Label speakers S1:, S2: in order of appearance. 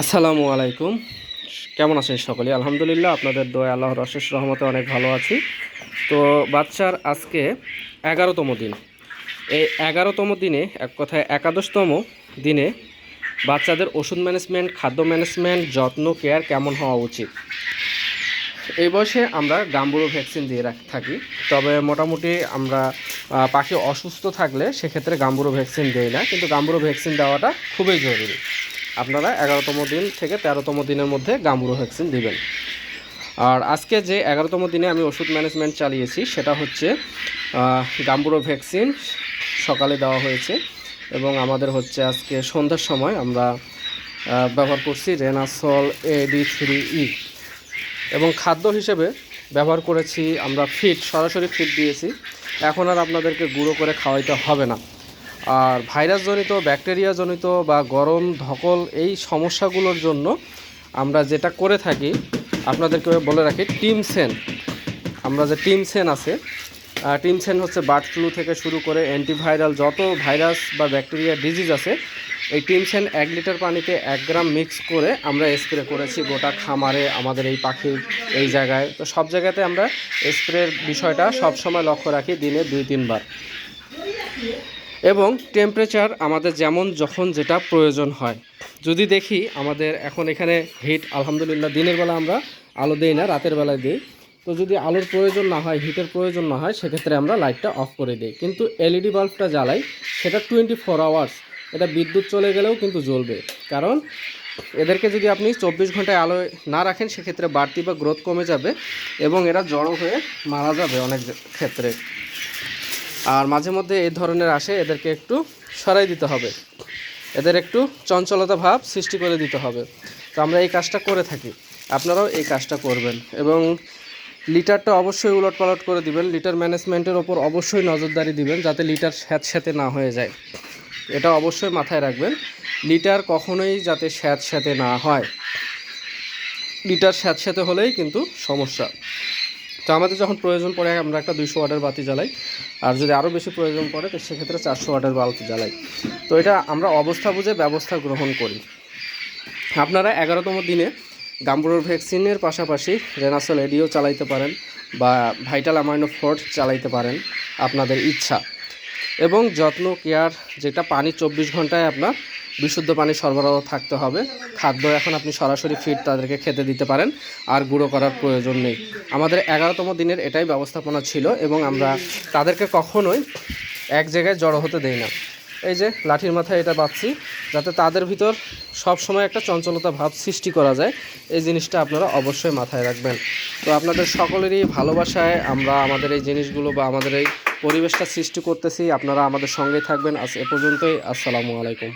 S1: আসসালামু আলাইকুম। কেমন আছেন সকলে? আলহামদুলিল্লাহ, আপনাদের দোয়া আল্লাহর অশেষ রহমতে অনেক ভালো আছি। তো বাচ্চার আজকে এগারোতম দিন। এই এগারোতম দিনে, এক কথায় একাদশতম দিনে বাচ্চাদের ওষুধ ম্যানেজমেন্ট, খাদ্য ম্যানেজমেন্ট, যত্ন, কেয়ার কেমন হওয়া উচিত? এই বয়সে আমরা গাম্বুরো ভ্যাকসিন দিয়ে রাখ থাকি। তবে মোটামুটি আমরা পাখি অসুস্থ থাকলে সেক্ষেত্রে গাম্বুরো ভ্যাকসিন দেই না। কিন্তু গাম্বুরো ভ্যাকসিন দেওয়াটা খুবই জরুরি। আপনারা এগারোতম দিন থেকে তেরোতম দিনের মধ্যে গাম্বুরো ভ্যাকসিন দিবেন। আর আজকে যে এগারোতম দিনে আমি ওষুধ ম্যানেজমেন্ট চালিয়েছি, সেটা হচ্ছে গাম্বুরো ভ্যাকসিন সকালে দেওয়া হয়েছে এবং আমাদের হচ্ছে আজকে সন্ধ্যার সময় আমরা ব্যবহার করছি রেনাসল এডি থ্রি ই। এবং খাদ্য হিসেবে ব্যবহার করেছি আমরা ফিট, সরাসরি ফিট দিয়েছি। এখন আর আপনাদেরকে গুঁড়ো করে খাওয়াইতে হবে না। আর ভাইরাসজনিত, ব্যাকটেরিয়াজনিত বা গরম, ধকল এই সমস্যাগুলোর জন্য আমরা যেটা করে থাকি, আপনাদেরকে বলে রাখি, টিমসেন। আমরা যে টিমসেন আছে টিমসেন হচ্ছে বার্ড ফ্লু থেকে শুরু করে অ্যান্টিভাইরাল যত ভাইরাস বা ব্যাকটেরিয়া ডিজিজ আছে, এই টিমসেন এক লিটার পানিতে এক গ্রাম মিক্স করে আমরা স্প্রে করেছি গোটা খামারে, আমাদের এই পাখির এই জায়গায়। তো সব জায়গাতে আমরা স্প্রের বিষয়টা সব সময় লক্ষ্য রাখি, দিনে দুই, তিনবার। এবং টেম্পারেচার আমাদের যেমন যখন যেটা প্রয়োজন হয়। যদি দেখি আমাদের এখন এখানে হিট আলহামদুলিল্লাহ দিনের বেলা আমরা আলো দিই না, রাতের বেলায় দিই। তো যদি আলোর প্রয়োজন না হয় হিটের প্রয়োজন না হয়, সেক্ষেত্রে আমরা লাইটটা অফ করে দিই। কিন্তু এলইডি বাল্বটা জ্বালাই, সেটা টোয়েন্টি ফোর আওয়ার্স এটা বিদ্যুৎ চলে গেলেও কিন্তু জ্বলবে। কারণ এদেরকে যদি আপনি চব্বিশ ঘন্টায় আলোয় না রাখেন, সেক্ষেত্রে বাড়তি বা গ্রোথ কমে যাবে এবং এরা জড়ো হয়ে মারা যাবে অনেক ক্ষেত্রে। আর মাঝে মধ্যে এই ধরনের আসে, এদেরকে একটু সরাই দিতে হবে। এদের একটু চঞ্চলতা ভাব সৃষ্টি করে দিতে হবে। তো আমরা এই কাজটা করে থাকি। আপনারাও এই কাজটা করবেন এবং লিটারটা অবশ্যই উলট পালট করে দিবেন। লিটার ম্যানেজমেন্টের ওপর অবশ্যই নজরদারি দিবেন যাতে লিটার স্যাঁতস্যাঁতে না হয়ে যায়। এটা অবশ্যই মাথায় রাখবেন। লিটার কখনোই যাতে স্যাঁতস্যাঁতে না হয়। লিটার স্যাঁতস্যাঁতে হলেই কিন্তু সমস্যা। তো আমাদের যখন প্রয়োজন পড়ে, আমরা একটা দুইশো ওয়াটের বাতি জ্বালাই। আর যদি আরও বেশি প্রয়োজন পড়ে, তো সেক্ষেত্রে চারশো ওয়াটের বালতি জ্বালাই। তো এটা আমরা অবস্থা বুঝে ব্যবস্থা গ্রহণ করি। আপনারা এগারোতম দিনে গাম্বুরোর ভ্যাকসিনের পাশাপাশি রেনাসল এডিও চালাইতে পারেন বা ভাইটাল অ্যামাইনো ফোর্ট চালাইতে পারেন আপনাদের ইচ্ছা। এবং যত্ন, কেয়ার, যেটা পানি চব্বিশ ঘন্টায় আপনার বিশুদ্ধ পানি সরবরাহ থাকতে হবে। খাদ্য এখন আপনি সরাসরি ফিড তাদেরকে খেতে দিতে পারেন, আর গুঁড়ো করার প্রয়োজন নেই। আমাদের এগারোতম দিনের এটাই ব্যবস্থাপনা ছিল এবং আমরা তাদেরকে কখনোই এক জায়গায় জড়ো হতে দেই না। এই যে লাঠির মাথায় এটা বাঁধছি, যাতে তাদের ভিতর সব সময় একটা চঞ্চলতা ভাব সৃষ্টি করা যায়। এই জিনিসটা আপনারা অবশ্যই মাথায় রাখবেন। তো আপনাদের সকলেরই ভালোবাসায় আমরা আমাদের এই জিনিসগুলো বা আমাদের এই পরিবেশটা সৃষ্টি করতেছি। আপনারা আমাদের সঙ্গেই থাকবেন। আজ এ পর্যন্তই। আসসালামু আলাইকুম।